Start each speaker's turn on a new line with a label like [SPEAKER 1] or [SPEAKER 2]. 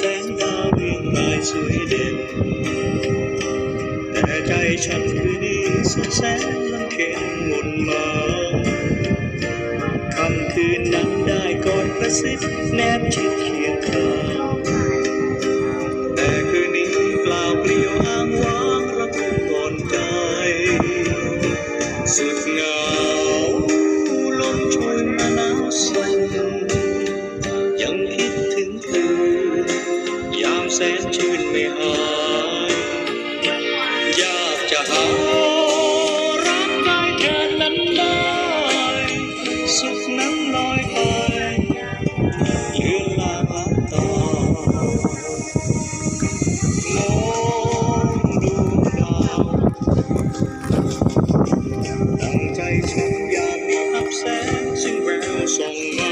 [SPEAKER 1] sáng ta bên mai suối đêm. Để tay chẳng cứ đi xa xa lắm khiến muộn mờ cầm cứ nắng đai còn phát xít nét chiếc แสนชื่นไม่หายยากจะหารักได้แค่นั้นได้ สุขนั้นลอยไปเลือนลางลับตามองดูดาวตั้งใจทำยามมีอับแสงซึ่งแววส่องมา